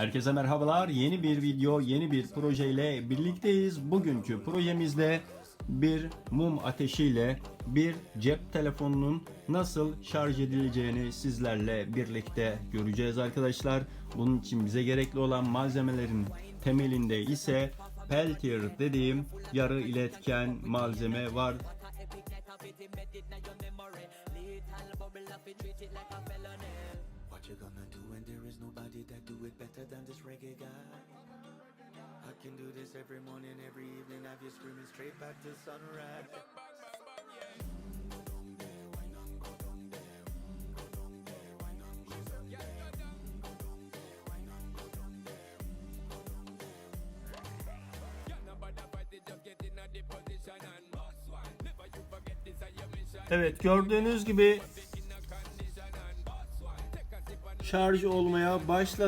Herkese merhabalar. Yeni bir video, yeni bir projeyle birlikteyiz. Bugünkü projemizde bir mum ateşiyle bir cep telefonunun nasıl şarj edileceğini sizlerle birlikte göreceğiz arkadaşlar. Bunun için bize gerekli olan malzemelerin temelinde ise Peltier dediğim yarı iletken malzeme var. Can do this every morning, every evening, have you screaming straight back to sunrise. Evet gördüğünüz gibi şarj olmaya başladı.